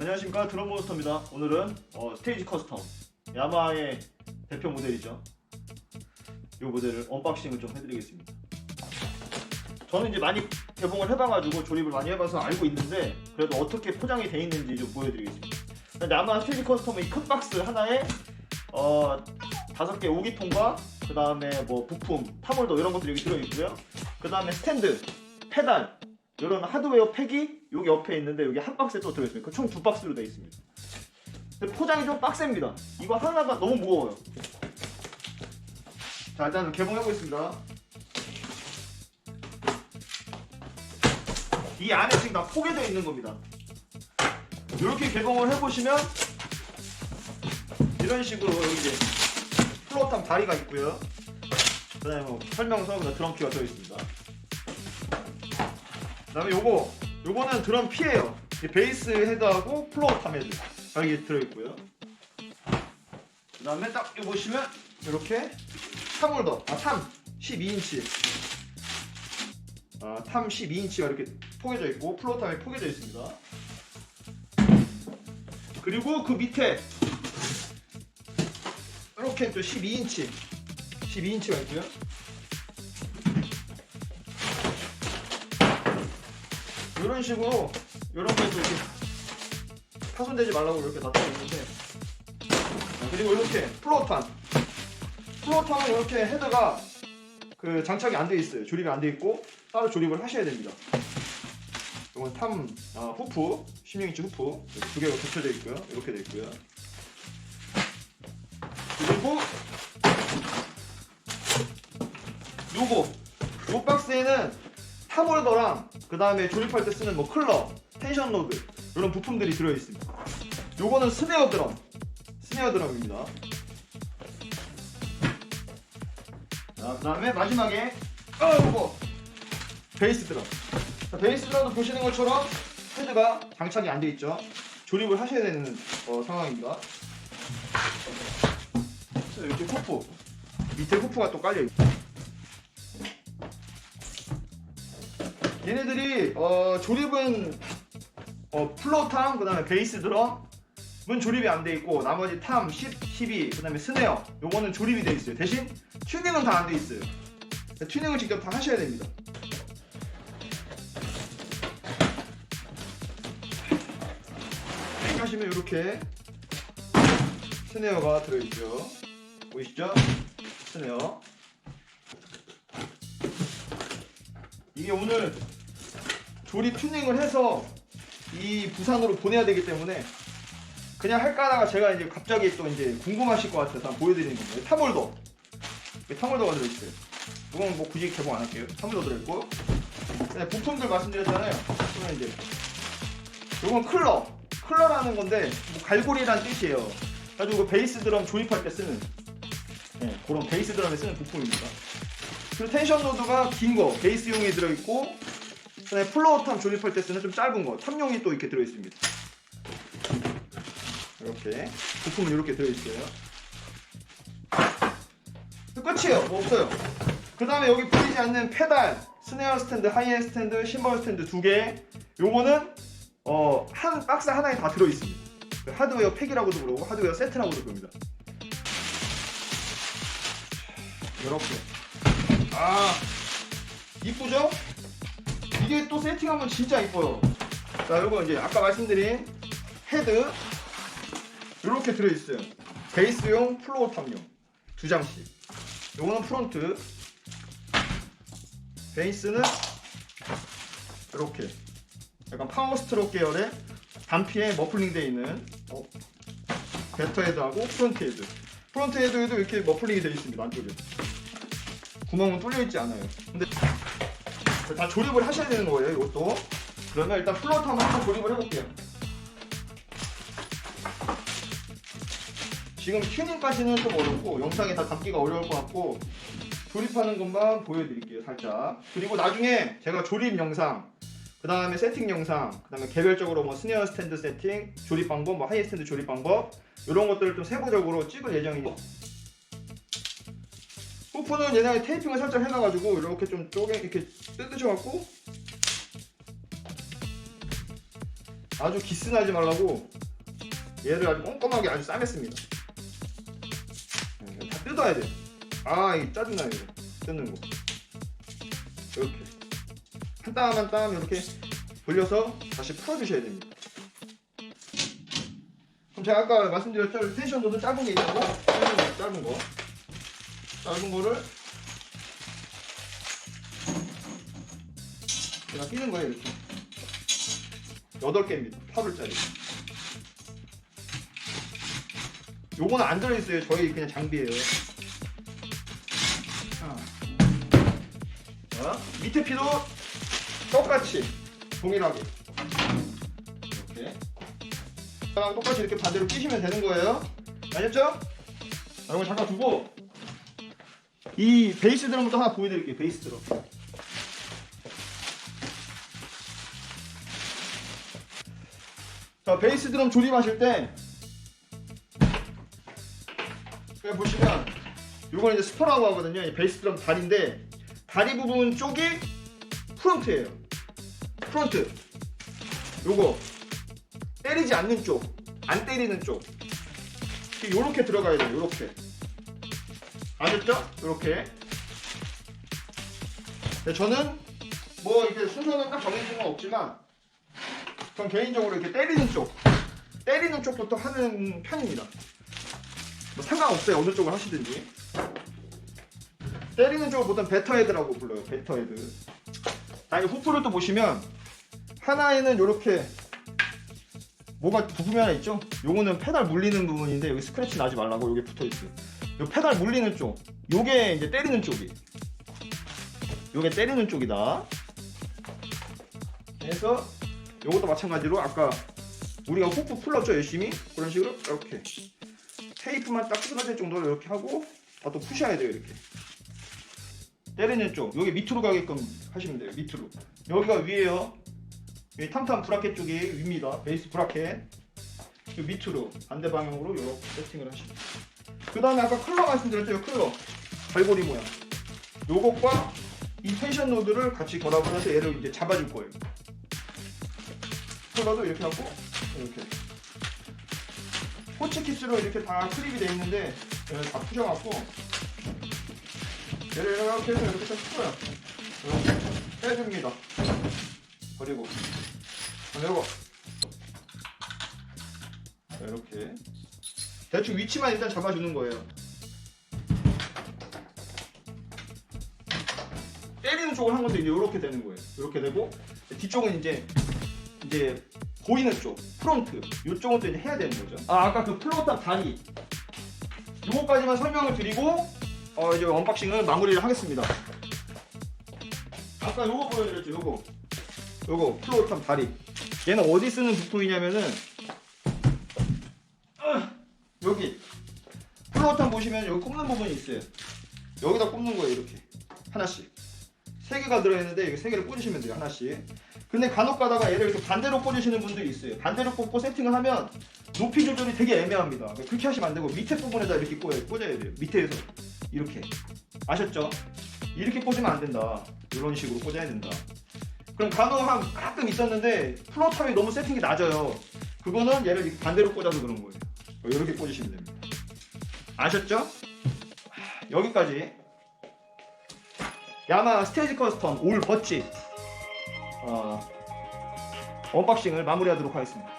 안녕하십니까 드럼몬스터입니다. 오늘은 어, 스테이지 커스텀 야마의 대표 모델이죠. 이 모델을 언박싱을 좀 해드리겠습니다. 저는 이제 많이 개봉을 해봐가지고 조립을 많이 해봐서 알고 있는데 그래도 어떻게 포장이 돼 있는지 좀 보여드리겠습니다. 일단 야마 스테이지 커스텀의 이큰 박스 하나에 어, 다섯 개 오기통과 그 다음에 뭐 부품, 타몰더 이런 것들이 여기 들어있고요. 그 다음에 스탠드, 페달 이런 하드웨어 팩이 여기 옆에 있는데 여기 한 박스에 또 들어있습니다. 총 두 박스로 되어 있습니다. 근데 포장이 좀 빡셉니다. 이거 하나가 너무 무거워요. 자 일단 개봉해 보겠습니다. 이 안에 지금 다 포개져 있는 겁니다. 이렇게 개봉을 해보시면 이런 식으로 이제 플로탄 다리가 있고요. 그다음에 뭐 설명서, 드럼키가 들어 있습니다. 그다음에 요거 요거는 드럼 피예요. 이 베이스 헤드하고 플로어 탐 헤드 여기 들어 있고요. 그다음에 딱 보시면 이렇게 탐홀더 아탐 12인치 아탐 12인치가 이렇게 포개져 있고 플로어 탐이 포개져 있습니다. 그리고 그 밑에 이렇게 또 12인치 12인치가 있고요. 이런 식으로 이런 거에도 이렇게 파손되지 말라고 이렇게 놔둬 있는데. 자, 그리고 이렇게 플로탄. 플로탄은 이렇게 헤드가 그 장착이 안 돼 있어요. 조립이 안 돼 있고 따로 조립을 하셔야 됩니다. 이건 탐 아, 후프 16인치 후프. 두 개가 붙여져 있고요. 이렇게 돼 있고요. 그리고 요거 요 박스에는 탑홀더랑 그 다음에 조립할 때 쓰는 뭐 클러, 텐션 로드 이런 부품들이 들어 있습니다. 요거는 스네어 드럼, 스네어 드럼입니다. 자, 그 다음에 마지막에 어 요거 베이스 드럼. 자, 베이스 드럼도 보시는 것처럼 헤드가 장착이 안 돼 있죠. 조립을 하셔야 되는 어, 상황입니다. 자, 이렇게 후프 밑에 후프가 또 깔려 있고. 얘네들이 어, 조립은 어, 플로탐 그 다음에 베이스 드럼은 조립이 안 돼 있고 나머지 탐 10, 12 그 다음에 스네어 요거는 조립이 돼 있어요. 대신 튜닝은 다 안 돼 있어요. 튜닝을 직접 다 하셔야 됩니다. 하시면 이렇게 스네어가 들어있죠. 보이시죠? 스네어. 이게 오늘 조립 튜닝을 해서 이 부산으로 보내야 되기 때문에 그냥 할까 하다가 제가 이제 갑자기 또 이제 궁금하실 것 같아서 보여드리는 겁니다. 탐홀더. 이게 탐홀더가 들어있어요. 이건 뭐 굳이 개봉 안 할게요. 탐홀더 들어있고. 네, 부품들 말씀드렸잖아요. 그러면 이제 이건 클러. 클러라는 건데 뭐 갈고리란 뜻이에요. 가지고 베이스 드럼 조립할 때 쓰는 네, 그런 베이스 드럼에 쓰는 부품입니다. 그리고 텐션 노드가 긴 거, 베이스용이 들어있고, 그다음에 플로어 탐 조립할 때 쓰는 좀 짧은 거, 탐용이 또 이렇게 들어있습니다. 이렇게 부품은 이렇게 들어있어요. 끝이에요. 뭐 없어요. 그 다음에 여기 보이지 않는 페달, 스네어 스탠드, 하이엔 스탠드, 심벌 스탠드 두 개. 요거는 어, 한 박스 하나에 다 들어있습니다. 그 하드웨어 팩이라고도 부르고 하드웨어 세트라고도 부릅니다. 이렇게. 아 이쁘죠? 이게 또 세팅하면 진짜 이뻐요. 자 요거 이제 아까 말씀드린 헤드. 이렇게 들어있어요. 베이스용 플로어 탑용. 두 장씩. 요거는 프론트. 베이스는 이렇게. 약간 파워 스트로크 계열의 단피에 머플링 되어 있는 어, 배터 헤드하고 프론트 헤드. 프론트 헤드에도 이렇게 머플링이 되어 있습니다 안쪽에. 구멍은 뚫려 있지 않아요. 근데 다 조립을 하셔야 되는 거예요, 이것도. 그러면 일단 플로트 한번 조립을 해볼게요. 지금 튜닝까지는 좀 어렵고 영상에 다 담기가 어려울 것 같고 조립하는 것만 보여드릴게요, 살짝. 그리고 나중에 제가 조립 영상, 그 다음에 세팅 영상, 그 다음에 개별적으로 뭐 스네어 스탠드 세팅, 조립 방법, 뭐 하이 스탠드 조립 방법 이런 것들을 좀 세부적으로 찍을 예정이고 후프는 얘네 테이핑을 살짝 해놔가지고 이렇게 좀 쪼개 이렇게 뜯으셔갖고 아주 기스나지 말라고 얘를 아주 꼼꼼하게 아주 싸맸습니다. 네, 다 뜯어야 돼. 아, 이 짜증나요, 이거. 뜯는 거. 이렇게. 한 땀 한 땀 이렇게 돌려서 다시 풀어주셔야 됩니다. 그럼 제가 아까 말씀드렸죠? 텐션도도 짧은 게 있고, 짧은 거. 짧은 거를 제가 끼는 거예요, 이렇게. 8개입니다. 8불짜리. 요거는 안 들어있어요. 저희 그냥 장비예요. 자, 자, 밑에 피도 똑같이 동일하게 이렇게 랑 똑같이 이렇게 반대로 끼시면 되는 거예요. 자, 이거 잠깐 두고 이 베이스 드럼부터 하나 보여드릴게요. 베이스 드럼. 자, 베이스 드럼 조립하실 때 여기 보시면 이건 이제 스퍼라고 하거든요. 이 베이스 드럼 다리인데 다리 부분 쪽이 프론트예요. 프론트. 요거 때리지 않는 쪽, 안 때리는 쪽. 요렇게 들어가야 돼요. 요렇게. 아셨죠? 요렇게. 네, 저는 뭐 이렇게 순서는 딱 정해진 건 없지만 전 개인적으로 이렇게 때리는 쪽, 때리는 쪽부터 하는 편입니다. 뭐 상관없어요. 어느 쪽을 하시든지. 때리는 쪽을 보통 배터헤드라고 불러요. 배터헤드. 아니 후프를 또 보시면 하나에는 이렇게 뭐가 부품이 하나 있죠? 요거는 페달 물리는 부분인데 여기 스크래치 나지 말라고 여기 붙어 있어요. 요 페달 물리는 쪽, 요게 이제 때리는 쪽이. 요게 때리는 쪽이다. 그래서 요것도 마찬가지로 아까 우리가 후프 풀었죠 열심히 그런 식으로 이렇게 테이프만 딱 끊어질 정도로 이렇게 하고 아, 또 푸셔야 돼요 이렇게 때리는 쪽 여기 밑으로 가게끔 하시면 돼요 밑으로 여기가 위에요 여기 탐탐 브라켓 쪽이 위입니다. 베이스 브라켓. 그 밑으로 반대 방향으로 이렇게 세팅을 하시면 그 다음에 아까 클러 말씀드렸죠? 이 클러. 갈고리 모양. 요것과 이 텐션 노드를 같이 결합을 해서 얘를 이제 잡아줄 거예요. 클러도 이렇게 하고 이렇게. 호치키스로 이렇게 다 클립이 돼 있는데 얘를 다 푸셔갖고 얘를 이렇게 해서 이렇게 딱 풀어요. 이렇게 해줍니다 그리고. 이거 이렇게. 대충 위치만 일단 잡아주는 거예요. 때리는 쪽을 한 건데 이제 이렇게 되는 거예요. 이렇게 되고 뒤쪽은 이제 이제 보이는 쪽 프론트. 이쪽은 또 이제 해야 되는 거죠. 아 아까 그 플로탑 다리. 요거까지만 설명을 드리고 어 이제 언박싱은 마무리를 하겠습니다. 아까 요거 보여드렸죠 요거 요거 플로탑 다리. 얘는 어디 쓰는 부품이냐면은 아, 여기. 플로탑 보시면 여기 꼽는 부분이 있어요. 여기다 꼽는 거예요 이렇게. 하나씩. 세 개가 들어있는데 이거 세 개를 꽂으시면 돼요 하나씩. 근데 간혹 가다가 얘를 이렇게 반대로 꽂으시는 분들이 있어요. 반대로 꽂고 세팅을 하면 높이 조절이 되게 애매합니다. 그렇게 하시면 안 되고 밑에 부분에다 이렇게 꽂아야, 꽂아야 돼요. 밑에서. 이렇게. 아셨죠? 이렇게 꽂으면 안 된다. 이런 식으로 꽂아야 된다 그럼 간혹 한 가끔 있었는데 플로탑이 너무 세팅이 낮아요. 그거는 얘를 이렇게 반대로 꽂아서 그런 거예요. 이렇게 꽂으시면 됩니다. 아셨죠? 하, 여기까지. 야마 스테이지 커스텀 올 버치. 어, 언박싱을 마무리하도록 하겠습니다.